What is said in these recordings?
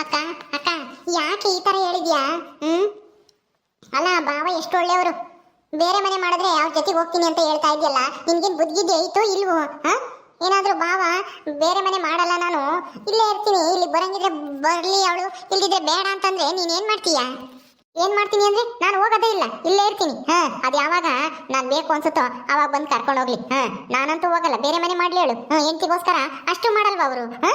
ಅಕ್ಕ ಅಕ್ಕ, ಯಾಕೆ ಈ ತರ ಹೇಳಿದ್ಯಾ? ಹ್ಮ್? ಅಲ್ಲ ಬಾವ ಎಷ್ಟು ಒಳ್ಳೆಯವರು. ಬೇರೆ ಮನೆ ಮಾಡಿದ್ರೆ ಅವ್ರ ಜೊತೆಗೆ ಹೋಗ್ತೀನಿ ಅಂತ ಹೇಳ್ತಾ ಇದೆಯಲ್ಲ, ನಿನ್ಗೇನು ಬುದ್ಧಿಗೆ ಐತೋ ಇಲ್ವೋ? ಹಾ? ಏನಾದ್ರೂ ಬಾವ ಬೇರೆ ಮನೆ ಮಾಡಲ್ಲ ನಾನು. ಇಲ್ಲೇ ಇರ್ತೀನಿ, ಇಲ್ಲಿ ಬರಂಗಿದ್ರೆ ಬರಲಿ ಅವಳು, ಇಲ್ದಿದ್ರೆ ಬೇಡ ಅಂತಂದ್ರೆ ನೀನ್ ಏನ್ ಮಾಡ್ತೀಯಾ? ಏನ್ ಮಾಡ್ತೀನಿ ಅಂದ್ರೆ ನಾನು ಹೋಗೋದೇ ಇಲ್ಲ, ಇಲ್ಲೇ ಇರ್ತೀನಿ. ಹಾ, ಅದು ಯಾವಾಗ? ನಾನ್ ಬೇಕು ಅನ್ಸುತ್ತೋ, ಅವಾಗ ಬಂದು ಕರ್ಕೊಂಡು ಹೋಗ್ಲಿ. ಹಾ, ನಾನಂತೂ ಹೋಗಲ್ಲ, ಬೇರೆ ಮನೆ ಮಾಡ್ಲಿ ಹೇಳು ಹಾಂ ಎಂತಿಗೋಸ್ಕರ ಅಷ್ಟು ಮಾಡಲ್ವಾ ಅವರು? ಹಾ?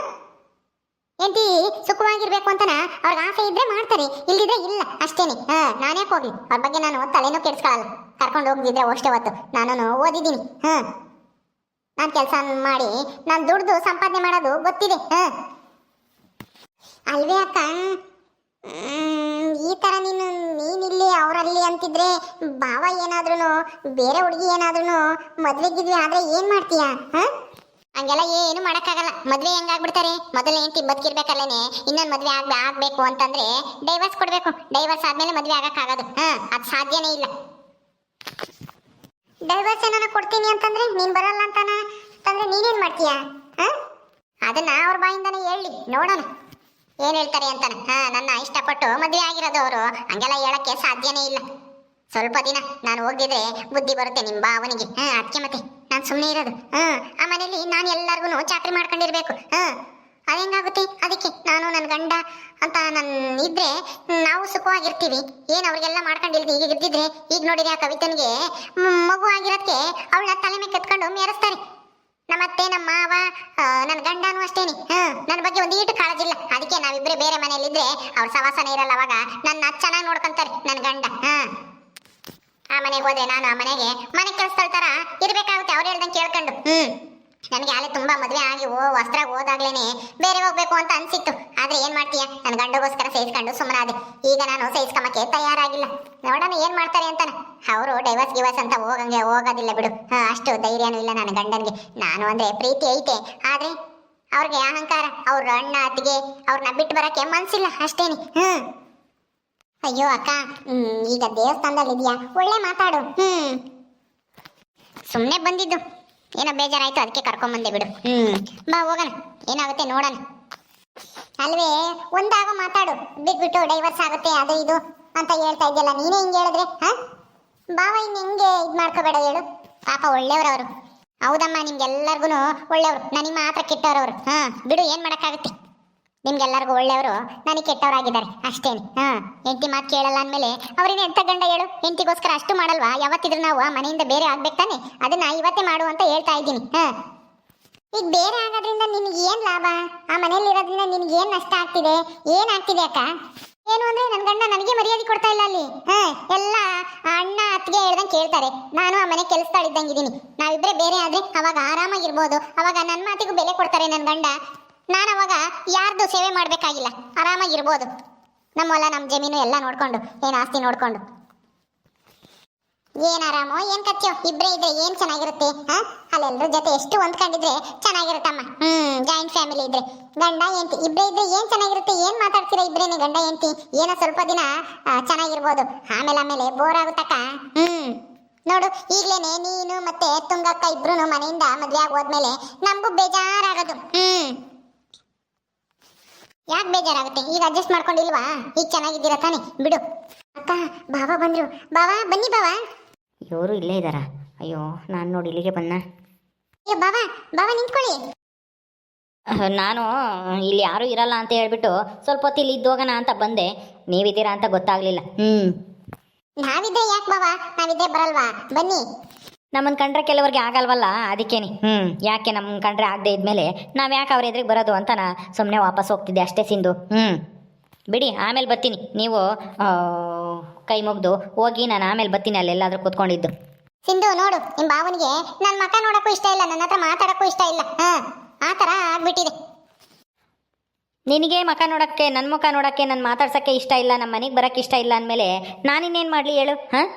ಎಂತಿ ಸುಖವಾಗಿರ್ಬೇಕು ಅಂತನ ಅವ್ರಿಗೆ ಆಸೆ ಇದ್ರೆ ಮಾಡ್ತಾರೆ, ಇಲ್ದಿದ್ರೆ ಇಲ್ಲ, ಅಷ್ಟೇನೆ. ಹಾ, ನಾನೇ ಹೋಗ್ಲಿ? ಅವ್ರ ಬಗ್ಗೆ ನಾನು ತಲೆನೂ ಕೆಡ್ಸ್ಕೊಳಲ್ಲ. ಕರ್ಕೊಂಡು ಹೋಗ್ದಿದ್ರೆ ಅಷ್ಟೇ ಹೊತ್ತು. ನಾನು ಓದಿದ್ದೀನಿ. ಹಾ. ನಾನು ಕೆಲಸ ಮಾಡಿ, ನಾನು ದುಡ್ದು ಸಂಪಾದನೆ ಮಾಡೋದು ಗೊತ್ತಿದೆ. ಹಾ. ಅಲ್ವೇ ಅಕ್ಕ? ಈ ಥರ ನೀನು ನೀನಿಲ್ಲಿ ಅವರಲ್ಲಿ ಅಂತಿದ್ರೆ ಭಾವ ಏನಾದ್ರೂ ಬೇರೆ ಹುಡುಗಿ ಏನಾದ್ರೂ ಮದುವೆಗಿದ್ವಿ ಆದರೆ ಏನ್ ಮಾಡ್ತೀಯಾ? ಹಾ? ಹಂಗೆಲ್ಲ ಏನು ಮಾಡಕ್ಕಾಗಲ್ಲ. ಮದ್ವೆ ಹೆಂಗಾಗ್ಬಿಡ್ತಾರೆ? ಮೊದಲು ಹೆಂಡತಿ ಬದುಕಿರ್ಬೇಕಲ್ಲೇನೆ ಇನ್ನೊಂದು ಮದ್ವೆ ಆಗ ಆಗ್ಬೇಕು ಅಂತಂದ್ರೆ ಡೈವರ್ಸ್ ಕೊಡ್ಬೇಕು. ಡೈವರ್ಸ್ ಆದ್ಮೇಲೆ ಮದ್ವೆ ಆಗಕ್ಕಾಗೋದು. ಹ, ಅದು ಸಾಧ್ಯನೇ ಇಲ್ಲ. ಡೈವರ್ಸ್ ಏನಾನ ಕೊಡ್ತೀನಿ ಅಂತಂದ್ರೆ ನೀನ್ ಬರಲ್ಲ ಅಂತಾನ? ಅಂತಂದ್ರೆ ನೀನೇನ್ ಮಾಡ್ತೀಯಾ? ಹಾ? ಅದನ್ನ ಅವ್ರ ಬಾಯಿಂದಾನೆ ಹೇಳಿ. ನೋಡೋಣ. ಏನ್ ಹೇಳ್ತಾರೆ ಅಂತಾನೆ. ಹ, ನನ್ನ ಇಷ್ಟಪಟ್ಟು ಮದ್ವೆ ಆಗಿರೋದು ಅವರು. ಹಂಗೆಲ್ಲ ಹೇಳಕ್ಕೆ ಸಾಧ್ಯನೇ ಇಲ್ಲ. ಸ್ವಲ್ಪ ದಿನ ನಾನು ಹೋಗಿದ್ರೆ ಬುದ್ಧಿ ಬರುತ್ತೆ ನಿಮ್ಮ ಭಾವನಿಗೆ. ಹಾ ಅದಕ್ಕೆ ಮತ್ತೆ ನಾನು ಸುಮ್ಮನೆ ಇರೋದು. ಹಾ, ಆ ಮನೇಲಿ ನಾನು ಎಲ್ಲರಿಗೂ ಚಾಕ್ರಿ ಮಾಡ್ಕೊಂಡಿರ್ಬೇಕು. ಹಾ ಅದೇಂಗಾಗುತ್ತೆ ಅದಕ್ಕೆ ನಾನು ನನ್ನ ಗಂಡ ಅಂತ ನನ್ ಇದ್ರೆ ನಾವು ಸುಖವಾಗಿರ್ತೀವಿ. ಏನ್ ಅವ್ರಿಗೆಲ್ಲ ಮಾಡ್ಕೊಂಡಿಲ್ದಿ? ಈಗ ಇರ್ತಿದ್ರೆ ಈಗ ನೋಡಿದ್ರೆ ಆ ಕವಿತನಿಗೆ ಮಗು ಆಗಿರೋದಕ್ಕೆ ಅವಳ ತಲೆ ಮೇಲೆ ಕತ್ಕೊಂಡು ಮೇರಿಸ್ತಾರೆ ನಮ್ಮತ್ತೆ, ನಮ್ಮ ಮಾವ ನನ್ನ ಗಂಡನೂ ಅಷ್ಟೇನಿ. ಹಾ ನನ್ನ ಬಗ್ಗೆ ಒಂದ್ ಈಟು ಕಾಳಜಿಲ್ಲ. ಅದಕ್ಕೆ ನಾವಿಬ್ರೆ ಬೇರೆ ಮನೆಯಲ್ಲಿದ್ದರೆ ಅವ್ರ ಸವಾಸನೇ ಇರಲ್ಲ ಅವಾಗ ನನ್ನ ಚೆನ್ನಾಗಿ ನೋಡ್ಕೊಂತಾರೆ ನನ್ನ ಗಂಡ. ಹಾ. ಆ ಮನೆಗೆ ಹೋದೆ ನಾನು ಆ ಮನೆಗೆ. ಮನೆ ಕೆಲಸದ ತರ ಇರ್ಬೇಕಾಗುತ್ತೆ ಅವ್ರು ಹೇಳ್ದಂಗೆ ಕೇಳ್ಕೊಂಡು. ಹ್ಮ್. ನನಗೆ ಅಲ್ಲಿ ತುಂಬಾ ಮದುವೆ ಆಗಿ ಓ ವಸ್ತ್ರ ಹೋದಾಗ್ಲೇನೆ ಬೇರೆ ಹೋಗ್ಬೇಕು ಅಂತ ಅನ್ಸಿತ್ತು. ಆದ್ರೆ ಏನ್ ಮಾಡ್ತೀಯ? ನನ್ನ ಗಂಡಗೋಸ್ಕರ ಸಹಿಸ್ಕೊಂಡು ಸುಮ್ಮನಾದೆ ಈಗ ನಾನು ಸೇರಿಸ್ಕೊಂಬಕ್ಕೆ ತಯಾರಾಗಿಲ್ಲ. ನೋಡೋಣ ಏನ್ ಮಾಡ್ತಾರೆ ಅಂತಾನೆ. ಅವರು ಡೈವರ್ಸ್ ಗಿವರ್ಸ್ ಅಂತ ಹೋಗಂಗೆ ಹೋಗೋದಿಲ್ಲ ಬಿಡು. ಹಾ ಅಷ್ಟು ಧೈರ್ಯನೂ ಇಲ್ಲ ನನ್ನ ಗಂಡನ್ಗೆ. ನಾನು ಅಂದ್ರೆ ಪ್ರೀತಿ ಐತೆ. ಆದ್ರೆ ಅವ್ರಿಗೆ ಅಹಂಕಾರ ಅವ್ರ ಅಣ್ಣ ಅತ್ತಿಗೆ ಅವ್ರನ್ನ ಬಿಟ್ಟು ಬರಕ್ಕೆ ಮನ್ಸಿಲ್ಲ ಅಷ್ಟೇನಿ. ಹ್ಮ್. ಅಯ್ಯೋ ಅಕ್ಕ ಈಗ ದೇವಸ್ಥಾನದಲ್ಲಿ ಇದೆಯಾ? ಒಳ್ಳೆ ಮಾತಾಡು. ಹ್ಞೂ ಸುಮ್ಮನೆ ಬಂದಿದ್ದು. ಏನೋ ಬೇಜಾರಾಯ್ತು, ಅದಕ್ಕೆ ಕರ್ಕೊಂಬಂದೆ ಬಿಡು. ಹ್ಞೂ ಬಾ, ಹೋಗೋಣ. ಏನಾಗುತ್ತೆ ನೋಡೋಣ. ಅಲ್ವೇ, ಒಂದಾಗ ಮಾತಾಡು. ಬಿಟ್ಬಿಟ್ಟು ಡೈವರ್ಸ್ ಆಗುತ್ತೆ, ಅದು ಇದು ಅಂತ ಹೇಳ್ತಾ ಇದೆಯಲ್ಲ ನೀನೇ ಹಿಂಗೆ ಹೇಳಿದ್ರೆ, ಹಾ? ಬಾವ ಇನ್ನು ಹಿಂಗೆ ಇದು ಮಾಡ್ಕೋಬೇಡ ಹೇಳು. ಪಾಪ ಅವರು ಹೌದಮ್ಮ ನಿಮ್ಗೆಲ್ಲರಿಗೂ ಒಳ್ಳೆಯವರು. ನನಗೆ ಮಾತ್ರ ಕೆಟ್ಟವ್ರವ್ರು. ಹಾಂ, ಬಿಡು, ಏನು ಮಾಡೋಕ್ಕಾಗುತ್ತೆ? ನಿಮ್ಗೆಲ್ಲರಿಗೂ ಒಳ್ಳೆಯವರು ನನಗೆ ಕೆಟ್ಟವರಾಗಿದ್ದಾರೆ, ಅಷ್ಟೇನೆ. ಹಾ, ಹೆಂಡತಿ ಮಾತು ಕೇಳಲ್ಲ ಅಂದಮೇಲೆ ಅವ್ರಿಗೆ ಎಂತ ಗಂಡ ಹೇಳು? ಹೆಂಡತಿಗೋಸ್ಕರ ಅಷ್ಟು ಮಾಡಲ್ವಾ? ಯಾವತ್ತಿದ್ರು ನಾವು ಮನೆಯಿಂದ ಬೇರೆ ಆಗ್ಬೇಕು ತಾನೆ? ಅದನ್ನ ಇವತ್ತೇ ಮಾಡು ಅಂತ ಹೇಳ್ತಾ ಇದ್ದೀನಿ. ಹಾಂ. ಈಗ ಬೇರೆ ಆಗೋದ್ರಿಂದ ನಿನಗೆ ಏನ್ ಲಾಭ? ಆ ಮನೇಲಿ ಇರೋದ್ರಿಂದ ನಿನಗೆ ಏನ್ ನಷ್ಟ ಆಗ್ತಿದೆ? ಏನ್ ಆಗ್ತಿದೆ ಅಕ್ಕ? ಏನು ಅಂದ್ರೆ ನನ್ನ ಗಂಡ ನನಗೆ ಮರ್ಯಾದೆ ಕೊಡ್ತಾ ಇಲ್ಲ ಅಲ್ಲಿ. ಹಾ, ಎಲ್ಲ ಅಣ್ಣ, ಅತ್ತಿಗೆ ಹೇಳ್ದಂಗೆ ಕೇಳ್ತಾರೆ. ನಾನು ಆ ಮನೆ ಕೆಲಸ ಇದ್ದಂಗಿದ್ದೀನಿ ನಾವಿಬ್ರೆ ಬೇರೆ ಆದ್ರೆ ಅವಾಗ ಆರಾಮಾಗಿರ್ಬೋದು. ಅವಾಗ ನನ್ನ ಮಾತಿಗೂ ಬೆಲೆ ಕೊಡ್ತಾರೆ ನನ್ನ ಗಂಡ. ನಾನು ಅವಾಗ ಯಾರ್ದು ಸೇವೆ ಮಾಡಬೇಕಾಗಿಲ್ಲ. ಆರಾಮಾಗಿರ್ಬೋದು. ನಮ್ಮ ಹೊಲ ನಮ್ಮ ಜಮೀನು ಎಲ್ಲ ನೋಡ್ಕೊಂಡು, ಏನು ಆಸ್ತಿ ನೋಡ್ಕೊಂಡು. ಏನ್ ಆರಾಮೋ, ಏನ್ ಕಚ್ಚೋ ಇಬ್ರೇ ಇದ್ರೆ ಏನ್ ಚೆನ್ನಾಗಿರುತ್ತೆ, ಹಾ? ಅಲ್ಲೆಲ್ಲರ ಜೊತೆ ಎಷ್ಟು ಹೊಂದ್ಕೊಂಡಿದ್ರೆ ಚೆನ್ನಾಗಿರುತ್ತಮ್ಮ. ಹ್ಮ್ ಜಾಯಿಂಟ್ ಫ್ಯಾಮಿಲಿ ಇದ್ರೆ. ಗಂಡ, ಹೆಂಡತಿ, ಇಬ್ರೇ ಇದ್ರೆ ಏನ್ ಚೆನ್ನಾಗಿರುತ್ತೆ, ಏನ್ ಮಾತಾಡ್ತೀರಾ ಇಬ್ರೇನೆ ಗಂಡ, ಹೆಂಡತಿ? ಏನೋ ಸ್ವಲ್ಪ ದಿನ ಚೆನ್ನಾಗಿರ್ಬೋದು. ಆಮೇಲೆ ಆಮೇಲೆ ಬೋರ್ ಆಗುತ್ತಕ್ಕ. ಹ್ಮ್. ನೋಡು, ಈಗ್ಲೇನೆ ನೀನು ಮತ್ತೆ ತುಂಗಕ್ಕ ಇಬ್ರು ಮನೆಯಿಂದ ಮದ್ವೆ ಆಗೋದ್ಮೇಲೆ ನಮಗೂ ಬೇಜಾರಾಗೋದು. ಹ್ಮ್. ಯಾಕೆ ಬೇಜಾರಾಗುತ್ತೆ? ಈಗ ಅಡ್ಜಸ್ಟ್ ಮಾಡ್ಕೊಂಡಿಲ್ವಾ? ಈಗ ಚೆನ್ನಾಗಿದ್ದೀರ ತಾನೆ? ಬಿಡು. ಅಕ್ಕ ಬಾಬಾ ಬಂದ್ರು. ಬಾಬಾ ಬನ್ನಿ ಬಾಬಾ ಇವರು ಇಲ್ಲೇ ಇದ್ದಾರಾ ಅಯ್ಯೋ ನಾನು ನೋಡಿ ಇಲ್ಲಿಗೆ ಬಂದ ಅಯ್ಯೋ ಬಾಬಾ ಬಾಬಾ ನಿಂತ್ಕೊಳ್ಳಿ. ನಾನು ಇಲ್ಲಿ ಯಾರೂ ಇರಲ್ಲ ಅಂತ ಹೇಳ್ಬಿಟ್ಟು ಸ್ವಲ್ಪ ಹೊತ್ತು ಇಲ್ಲಿ ಇದ್ದೋಗೋಣ ಅಂತ ಬಂದೆ. ನೀವಿದ್ದೀರಾ ಅಂತ ಗೊತ್ತಾಗ್ಲಿಲ್ಲ. ಹ್ಞೂ ನಾವಿದ್ದೆ ಯಾಕೆ ಬಾವಾ ನಾವಿದ್ದೆ ಬರಲ್ವಾ? ಬನ್ನಿ. ನಮ್ಮನ್ನು ಕಂಡ್ರೆ ಕೆಲವರಿಗೆ ಆಗಲ್ವಲ್ಲ ಅದಕ್ಕೇನೆ. ಹ್ಞೂ ಯಾಕೆ ನಮ್ಮ ಕಂಡ್ರೆ ಆಗದೆ ಇದ್ಮೇಲೆ ನಾವು ಯಾಕೆ ಅವ್ರ ಎದುರಿಗೆ ಬರೋದು ಅಂತ ನಾ ಸುಮ್ಮನೆ ವಾಪಸ್ ಹೋಗ್ತಿದ್ದೆ ಅಷ್ಟೇ ಸಿಂಧು. ಹ್ಞೂ ಬಿಡಿ ಆಮೇಲೆ ಬರ್ತೀನಿ. ನೀವು ಕೈ ಮುಗ್ದು ಹೋಗಿ ನಾನು ಆಮೇಲೆ ಬರ್ತೀನಿ ಅಲ್ಲೆಲ್ಲಾದರೂ ಕೂತ್ಕೊಂಡಿದ್ದು. ಸಿಂಧು ನೋಡು ನಿಮ್ಮ ಬಾವನಿಗೆ ನನ್ನ ಮಕ ನೋಡಕ್ಕೂ ಇಷ್ಟ ಇಲ್ಲ ನನ್ನ ಹತ್ರ ಮಾತಾಡಕ್ಕೂ ಇಷ್ಟ ಇಲ್ಲ. ಹಾಂ ಆ ಥರ ಆಗ್ಬಿಟ್ಟಿದೆ. ನಿನಗೆ ಮಖ ನೋಡೋಕ್ಕೆ ನನ್ನ ಮುಖ ನೋಡೋಕ್ಕೆ ನಾನು ಮಾತಾಡ್ಸೋಕ್ಕೆ ಇಷ್ಟ ಇಲ್ಲ ನಮ್ಮ ಮನೆಗೆ ಬರೋಕ್ಕೆ ಇಷ್ಟ ಇಲ್ಲ ಅಂದಮೇಲೆ ನಾನಿನ್ನೇನು ಮಾಡಲಿ ಹೇಳು ಹಾಂ?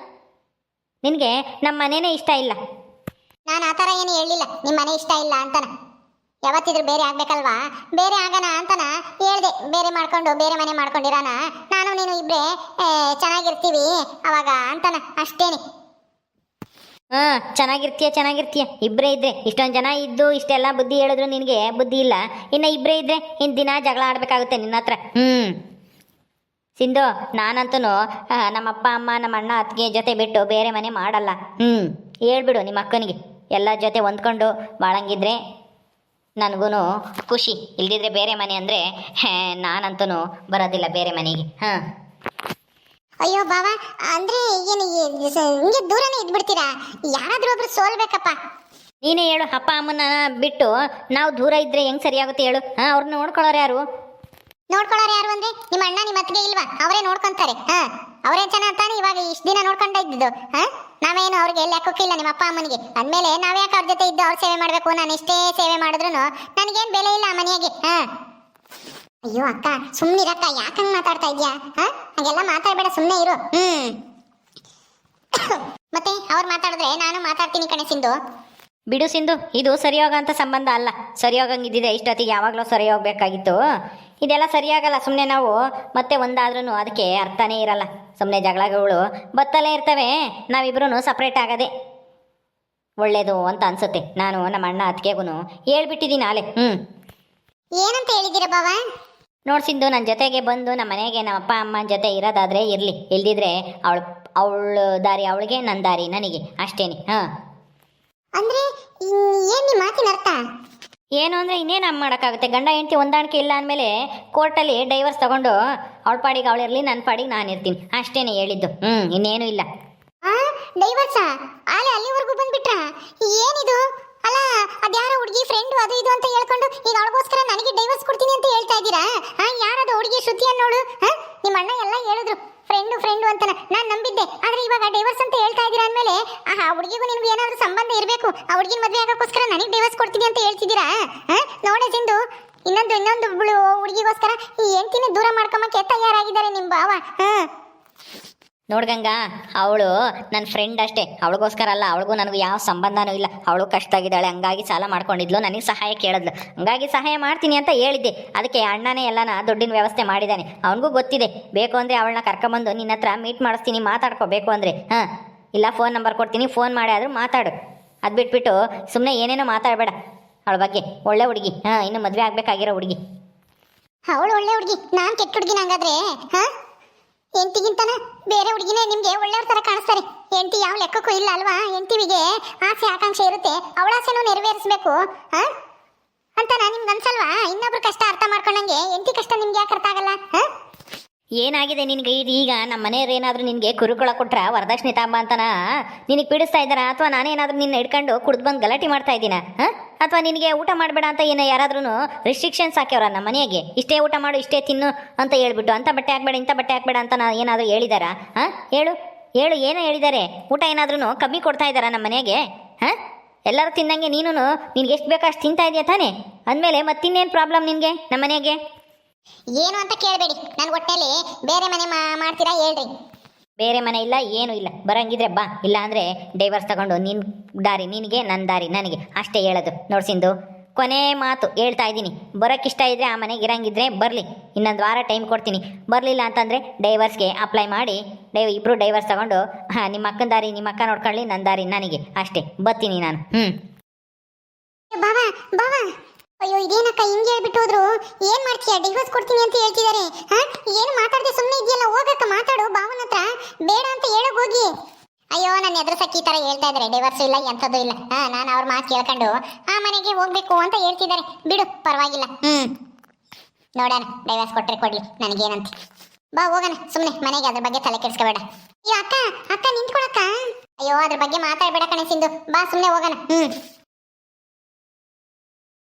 ನಿನಗೆ ನಮ್ಮ ಮನೇನೇ ಇಷ್ಟ ಇಲ್ಲ. ನಾನು ಆ ಥರ ಏನು ಹೇಳಿಲ್ಲ ನಿಮ್ಮ ಮನೆ ಇಷ್ಟ ಇಲ್ಲ ಅಂತನ. ಯಾವತ್ತಿದ್ರು ಬೇರೆ ಆಗ್ಬೇಕಲ್ವಾ? ಬೇರೆ ಆಗೋಣ ಅಂತನ ಹೇಳ್ದೆ. ಬೇರೆ ಮಾಡ್ಕೊಂಡು ಬೇರೆ ಮನೆ ಮಾಡ್ಕೊಂಡಿರಾನ. ನಾನು ನೀನು ಇಬ್ರೆ ಆ, ಚೆನ್ನಾಗಿರ್ತೀವಿ ಅವಾಗ ಅಂತನ ಅಷ್ಟೇನೆ. ಹಾಂ ಚೆನ್ನಾಗಿರ್ತೀಯ ಚೆನ್ನಾಗಿರ್ತೀಯ. ಇಬ್ಬರೇ ಇದ್ರೆ ಇಷ್ಟೊಂದು ಜನ ಇದ್ದು ಇಷ್ಟೆಲ್ಲ ಬುದ್ಧಿ ಹೇಳಿದ್ರು ನಿನಗೆ ಬುದ್ಧಿ ಇಲ್ಲ. ಇನ್ನು ಇಬ್ಬರೇ ಇದ್ರೆ ಇನ್ನು ದಿನ ಜಗಳ ಆಡಬೇಕಾಗುತ್ತೆ ನಿನ್ನ ಹತ್ರ. ಹ್ಮ್. ಸಿಂಧು ನಾನಂತೂ ನಮ್ಮಪ್ಪ ಅಮ್ಮ ನಮ್ಮ ಅಣ್ಣ ಅತ್ತಿಗೆ ಜೊತೆ ಬಿಟ್ಟು ಬೇರೆ ಮನೆ ಮಾಡಲ್ಲ. ಹ್ಞೂ ಹೇಳ್ಬಿಡು ನಿಮ್ಮ ಅಕ್ಕನಿಗೆ. ಎಲ್ಲ ಜೊತೆ ಹೊಂದ್ಕೊಂಡು ಬಾಳಂಗಿದ್ರೆ ನನಗೂ ಖುಷಿ. ಇಲ್ದಿದ್ರೆ ಬೇರೆ ಮನೆ ಅಂದರೆ ನಾನಂತೂ ಬರೋದಿಲ್ಲ ಬೇರೆ ಮನೆಗೆ. ಹಾಂ. ಅಯ್ಯೋ ಬಾಬಾ ಅಂದ್ರೆ ಏನು ಹಿಂಗೆ ದೂರನೇ ಇದ್ಬಿಡ್ತೀರಾ? ಯಾರಾದ್ರೂ ಒಬ್ರು ಸೋಲ್ಬೇಕಪ್ಪ. ನೀನೇ ಹೇಳು ಅಪ್ಪ ಅಮ್ಮನ ಬಿಟ್ಟು ನಾವು ದೂರ ಇದ್ರೆ ಹೆಂಗ್ ಸರಿಯಾಗುತ್ತೆ ಹೇಳು. ಹಾಂ ಅವ್ರನ್ನ ನೋಡ್ಕೊಳೋರು ಯಾರು? ನೋಡ್ಕೊಳ್ಳೋರು ಯಾರು ಅಂದ್ರೆ ನಿಮ್ಮ ಅಣ್ಣ, ನಿಮ್ಮ ಅತ್ತಿಗೆ ಇಲ್ವಾ? ಅವರೇ ನೋಡ್ಕೊಂತಾರೆ. ಹಾ, ಅವರೇ ಚೆನ್ನಾಗಿ ತಾನೆ ಇವಾಗ ಇಷ್ಟು ದಿನ ನೋಡ್ಕೊಂಡ ಇದ್ದಿದ್ದು. ಹಾ, ನಾವೇನು ಅವ್ರಿಗೆ ಲೆಕ್ಕಕ್ಕಿಲ್ಲ ನಿಮ್ಮ ಅಪ್ಪ, ಅಮ್ಮನಿಗೆ. ಅಂದ್ಮೇಲೆ ನಾವ್ಯಾಕೆ ಅವ್ರ ಜೊತೆ ಇದ್ದು ಅವ್ರ ಸೇವೆ ಮಾಡಬೇಕು ನಾನು ಎಷ್ಟೇ ಸೇವೆ ಮಾಡಿದ್ರು ನನಗೇನು ಬೆಲೆ ಇಲ್ಲ ಆ ಮನೆಗೆ. ಹಾ. ಅಯ್ಯೋ ಅಕ್ಕ ಸುಮ್ನಿರಕ್ಕ ಯಾಕಂಗ್ ಮಾತಾಡ್ತಾ ಇದೆಯಾ? ಹಾ, ಹಾಗೆಲ್ಲ ಮಾತಾಡಬೇಡ ಸುಮ್ಮನೆ ಇರು. ಹ್ಮ್. ಮತ್ತೆ ಅವ್ರು ಮಾತಾಡಿದ್ರೆ ನಾನು ಮಾತಾಡ್ತೀನಿ ಕಣೆ ಸಿಂಧು. ಬಿಡು ಸಿಂಧು ಇದು ಸರಿಯೋಗ ಅಂತ ಸಂಬಂಧ ಅಲ್ಲ. ಸರಿಯೋಗಂಗಿದ್ದಿದೆ ಇಷ್ಟೊತ್ತಿಗೆ ಯಾವಾಗಲೂ ಸರಿ ಹೋಗ್ಬೇಕಾಗಿತ್ತು ಇದೆಲ್ಲ ಸರಿಯಾಗಲ್ಲ ಸುಮ್ಮನೆ ನಾವು ಮತ್ತೆ ಒಂದಾದ್ರೂ ಅದಕ್ಕೆ ಅರ್ಥನೇ ಇರಲ್ಲ. ಸುಮ್ಮನೆ ಜಗಳಗಳು ಬತ್ತಲೇ ಇರ್ತವೆ ನಾವಿಬ್ರು ಸಪ್ರೇಟ್ ಆಗದೆ. ಒಳ್ಳೇದು ಅಂತ ಅನ್ಸುತ್ತೆ. ನಾನು ನಮ್ಮ ಅಣ್ಣ ಅತ್ತಿಗೆಗೂ ಹೇಳ್ಬಿಟ್ಟಿದ್ದೀನಿ ಆಲೆ ಹ್ಞೂ ಏನಂತ ಹೇಳಿದ್ದೀರ ಬಾವ ನೋಡ್ ಸಿಂಧು ನನ್ನ ಜೊತೆಗೆ ಬಂದು ನಮ್ಮ ಮನೆಗೆ ನಮ್ಮ ಅಪ್ಪ ಅಮ್ಮನ ಜೊತೆ ಇರೋದಾದ್ರೆ ಇರಲಿ. ಇಲ್ದಿದ್ರೆ ಅವಳು ಅವಳ ದಾರಿ ಅವಳಿಗೆ ನನ್ನ ದಾರಿ ನನಗೆ. ಅಷ್ಟೇನೆ. ಹಾಂ. ಅಂದ್ರೆ ಏನ್ ನಿಮ್ ಮಾತಿನ ಅರ್ಥ? ಏನು ಅಂದರೆ ಇನ್ನೇನು ಅಮ್ಮ ಮಾಡೋಕ್ಕಾಗುತ್ತೆ? ಗಂಡ ಹೆಂಡತಿ ಹೊಂದಾಣಿಕೆ ಇಲ್ಲ ಅಂದಮೇಲೆ ಕೋರ್ಟಲ್ಲಿ ಡೈವರ್ಸ್ ತಗೊಂಡು ಅವಳ ಪಾಡಿಗೆ ಅವಳಿರಲಿ ನನ್ನ ಪಾಡಿಗೆ ನಾನು ಇರ್ತೀನಿ. ಅಷ್ಟೇನೆ ಹೇಳಿದ್ದು. ಹ್ಞೂ ಇನ್ನೇನು ಇಲ್ಲ. ಆ ಡೈವರ್ಸ ಆಲೆ ಅಲ್ಲಿವರೆಗೂ ಬಂದ್ಬಿಟ್ರ? ಏನಿದು? ಅಲ್ಲ ಅದ್ಯಾರೋ ಹುಡುಗಿ ಫ್ರೆಂಡು ಅದು ಇದು ಅಂತ ಹೇಳ್ಕೊಂಡು ಈಗ ಅವಳಿಗೋಸ್ಕರ ನನಗೆ ಡೈವರ್ಸ್ ಕೊಡ್ತೀನಿ ಅಂತ ಹೇಳ್ತಾ ಇದ್ದೀರಾ? ಹಾಂ ಯಾರದು ಹುಡುಗಿ ಶ್ರುತಿ ಅನ್ನೋಳು ಹಾ? ನಿಮ್ಮ ಅಣ್ಣ ಎಲ್ಲ ಹೇಳಿದ್ರು. ಫ್ರೆಂಡು ಫ್ರೆಂಡು ಅಂತ ನಾನು ನಂಬಿದ್ದೆ. ಆದ್ರೆ ಇವಾಗ ಡೈವರ್ಸ್ ಅಂತ ಹೇಳ್ತಾ ಇದ್ದೀರಾ ಅಂದಮೇಲೆ ಆ ಹುಡುಗಿಗೂ ನಿಮ್ಗೆ ಏನಾದರೂ ಸಂಬಂಧ ಇರಬೇಕು. ಆ ಹುಡುಗಿನ ಮದುವೆ ಆಗೋಕ್ಕೋಸ್ಕರ ನನಗೆ ಡೈವರ್ಸ್ ಕೊಡ್ತೀನಿ ಅಂತ ಹೇಳ್ತಿದ್ದೀರಾ? ನೋಡೆ ಸಿಂಧು. ಇನ್ನೊಂದು ಇನ್ನೊಂದು ಹುಡುಗಿಗೋಸ್ಕರ ಈ ಹೆಂಡ್ತಿನ ದೂರ ಮಾಡ್ಕೊಂಬಕ್ಕೆ ತಯಾರಾಗಿದ್ದಾರೆ ನಿಮ್ಮ ಭಾವ. ಹಾ? ನೋಡ್ಗಂಗ ಅವಳು ನನ್ನ ಫ್ರೆಂಡ್ ಅಷ್ಟೇ. ಅವಳಿಗೋಸ್ಕರ ಅಲ್ಲ, ಅವಳಿಗೂ ನನಗೂ ಯಾವ ಸಂಬಂಧನೂ ಇಲ್ಲ. ಅವಳು ಕಷ್ಟ ಆಗಿದ್ದಾಳೆ ಹಂಗಾಗಿ ಸಾಲ ಮಾಡ್ಕೊಂಡಿದ್ಲು, ನನಗೆ ಸಹಾಯ ಕೇಳಿದ್ಲು. ಹಂಗಾಗಿ ಸಹಾಯ ಮಾಡ್ತೀನಿ ಅಂತ ಹೇಳಿದ್ದೆ. ಅದಕ್ಕೆ ಅಣ್ಣನೇ ಎಲ್ಲನ ದುಡ್ಡಿನ ವ್ಯವಸ್ಥೆ ಮಾಡಿದ್ದಾನೆ ಅವನಿಗೂ ಗೊತ್ತಿದೆ. ಬೇಕು ಅಂದರೆ ಅವಳನ್ನ ಕರ್ಕೊಂಬಂದು ನಿನ್ನ ಹತ್ರ ಮೀಟ್ ಮಾಡಿಸ್ತೀನಿ, ಮಾತಾಡ್ಕೋಬೇಕು ಅಂದರೆ. ಹಾಂ, ಇಲ್ಲ ಫೋನ್ ನಂಬರ್ ಕೊಡ್ತೀನಿ ಫೋನ್ ಮಾಡಿ ಆದರೂ ಮಾತಾಡು. ಅದು ಬಿಟ್ಬಿಟ್ಟು ಸುಮ್ಮನೆ ಏನೇನೋ ಮಾತಾಡಬೇಡ ಅವಳ ಬಗ್ಗೆ. ಒಳ್ಳೆ ಹುಡುಗಿ. ಹಾಂ, ಇನ್ನು ಮದುವೆ ಆಗಬೇಕಾಗಿರೋ ಹುಡುಗಿ. ಅವಳು ಒಳ್ಳೆ ಹುಡುಗಿ. ನಾನು ಕೆಟ್ಟ ಹುಡುಗಿನ ಹಂಗಾದ್ರೆ ಹಾ? ಎಂಟಿಗಿಂತನ ಬೇರೆ ಹುಡುಗಿನೇ ನಿಮ್ಗೆ ಒಳ್ಳೆಯವ್ರ ತರ ಕಾಣಿಸ್ತಾರೆ. ಎಂಟಿ ಯಾವ ಲೆಕ್ಕಕ್ಕೂ ಇಲ್ಲ ಅಲ್ವಾ? ಎಂಟಿವಿಗೆ ಆಸೆ ಆಕಾಂಕ್ಷೆ ಇರುತ್ತೆ. ಅವಳ ಆಸೆನೂ ನೆರವೇರಿಸ್ಬೇಕು, ಹಾ? ಅಂತ ನಾ ನಿಮ್ಗೆ ಅನ್ಸಲ್ವಾ? ಇನ್ನೊಬ್ರು ಕಷ್ಟ ಅರ್ಥ ಮಾಡ್ಕೊಂಡಂಗೆ ಎಂಟಿ ಕಷ್ಟ ನಿಮ್ಗೆ ಯಾಕೆ ಅರ್ಥ ಆಗಲ್ಲ, ಹಾ? ಏನಾಗಿದೆ ನಿನಗೆ? ಈಗ ನಮ್ಮ ಮನೆಯವ್ರು ಏನಾದರೂ ನಿನಗೆ ಕುರುಕುಳ ಕೊಟ್ರ ವರದಕ್ಷಿಣೆ ತಾಂಬ ಅಂತನ? ನಿನಗೆ ಪೀಡಿಸ್ತಾ ಇದ್ದಾರಾ? ಅಥವಾ ನಾನೇನಾದರೂ ನಿನ್ನ ಹಿಡ್ಕೊಂಡು ಕುಡ್ದು ಬಂದು ಗಲಾಟೆ ಮಾಡ್ತಾ ಇದ್ದೀನ, ಹಾಂ? ಅಥವಾ ನಿನಗೆ ಊಟ ಮಾಡಬೇಡ ಅಂತ ಏನೋ ಯಾರಾದ್ರೂ ರಿಸ್ಟ್ರಿಕ್ಷನ್ಸ್ ಹಾಕ್ಯವ್ರ ನಮ್ಮ ಮನೆಗೆ? ಇಷ್ಟೇ ಊಟ ಮಾಡು, ಇಷ್ಟೇ ತಿನ್ನು ಅಂತ ಹೇಳ್ಬಿಟ್ಟು ಅಂತ ಬಟ್ಟೆ ಹಾಕ್ಬೇಡ, ಇಂಥ ಬಟ್ಟೆ ಹಾಕ್ಬೇಡ ಅಂತ ನಾ ಏನಾದರೂ ಹೇಳಿದಾರಾ? ಹಾಂ ಹೇಳು ಹೇಳು, ಏನೋ ಹೇಳಿದ್ದಾರೆ ಊಟ ಏನಾದ್ರೂ ಕಮ್ಮಿ ಕೊಡ್ತಾ ಇದ್ದಾರಾ ನಮ್ಮ ಮನೆಗೆ? ಹಾಂ ಎಲ್ಲರೂ ತಿಂದಂಗೆ ನೀನು ನಿನ್ಗೆ ಎಷ್ಟು ಬೇಕೋ ಅಷ್ಟು ತಿಂತಾ ಇದೆಯಾ ತಾನೇ? ಅಂದಮೇಲೆ ಮತ್ತಿನ್ನೇನು ಪ್ರಾಬ್ಲಮ್ ನಿನಗೆ ನಮ್ಮ ಮನೆಗೆ? ಏನು ಅಂತ ಕೇಳಬೇಡಿ. ನನ್ನ ಹೊಟ್ಟೆಲಿ ಬೇರೆ ಮನೆ ಮಾಡ್ತೀರಾ ಹೇಳ್ರಿ. ಬೇರೆ ಮನೆ ಇಲ್ಲ, ಏನೂ ಇಲ್ಲ. ಬರಂಗಿದ್ರೆ ಬಾ ಇಲ್ಲ ಅಂದ್ರೆ ಡೈವರ್ಸ್ ತಗೊಂಡು ನಿನ್ ದಾರಿ ನಿನಗೆ ನನ್ನ ದಾರಿ ನನಗೆ. ಅಷ್ಟೇ ಹೇಳೋದು. ನೋಡ್ಸಿಂದು ಕೊನೆ ಮಾತು ಹೇಳ್ತಾ ಇದ್ದೀನಿ. ಬರೋಕ್ಕಿಷ್ಟ ಇದ್ದರೆ ಆ ಮನೆಗೆ ಇರಂಗಿದ್ರೆ ಬರಲಿ. ಇನ್ನೊಂದು ವಾರ ಟೈಮ್ ಕೊಡ್ತೀನಿ. ಬರಲಿಲ್ಲ ಅಂತಂದರೆ ಡೈವರ್ಸ್ಗೆ ಅಪ್ಲೈ ಮಾಡಿ ಡೈ ಇಬ್ಬರು ಡೈವರ್ಸ್ ತಗೊಂಡು, ಹಾಂ, ನಿಮ್ಮ ಅಕ್ಕನ ದಾರಿ, ನಿಮ್ಮ ಅಕ್ಕ ನೋಡ್ಕೊಳ್ಳಿ ನನ್ನ ದಾರಿ ನನಗೆ. ಅಷ್ಟೇ. ಬರ್ತೀನಿ ನಾನು. ಹ್ಞೂ ಅಯ್ಯೋ, ಇದೇನಕ್ಕ, ಹಿಂಗೆ ಹೇಳ್ಬಿಟ್ಟು ಹೋದ್ರು? ಏನ್ ಮಾಡ್ತೀಯ? ಡಿವೋರ್ಸ್ ಕೊಡ್ತೀನಿ ಅಂತ ಹೇಳ್ತಿದ್ದಾರೆ ಏನು ಮಾತಾಡದೆ ಸುಮ್ಮನೆ ಇದೆಯಲ್ಲ ಹೋಗಕ್ಕ ಮಾತಾಡು ಬಾವನ ಹತ್ರ ಬೇಡ ಅಂತ ಹೇಳಕ್ ಹೋಗಿ. ಅಯ್ಯೋ ನನ್ನ ಎದುರು ಈ ತರ ಹೇಳ್ತಾ ಇದ್ದಾರೆ ಡೈವರ್ಸ್ ಇಲ್ಲ, ಎಂಥದ್ದು ಇಲ್ಲ. ಹಾ, ನಾನು ಅವ್ರ ಮಾತು ಕೇಳ್ಕೊಂಡು, ಆ, ಮನೆಗೆ ಹೋಗ್ಬೇಕು ಅಂತ ಹೇಳ್ತಿದ್ದಾರೆ. ಬಿಡು, ಪರವಾಗಿಲ್ಲ. ಹ್ಮ್. ನೋಡೋಣ ಡೈವರ್ಸ್ ಕೊಟ್ರೆ ಕೊಡ್ಲಿ, ನನಗೇನಂತ. ಬಾ, ಹೋಗೋಣ. ಸುಮ್ಮನೆ ಮನೆಗೆ ಅದ್ರ ಬಗ್ಗೆ ತಲೆ ಕೆಡಿಸ್ಕೋಬೇಡ. ಅಯ್ಯೋ, ಅಕ್ಕ ಅಕ್ಕ ನಿಂತ್ಕೊಳಕ್ಕ? ಅಯ್ಯೋ, ಅದ್ರ ಬಗ್ಗೆ ಮಾತಾಡ್ಬೇಡ ಕಣೆ ಸಿಂಧು. ಬಾ ಸುಮ್ಮನೆ ಹೋಗೋಣ. ಹ್ಮ್.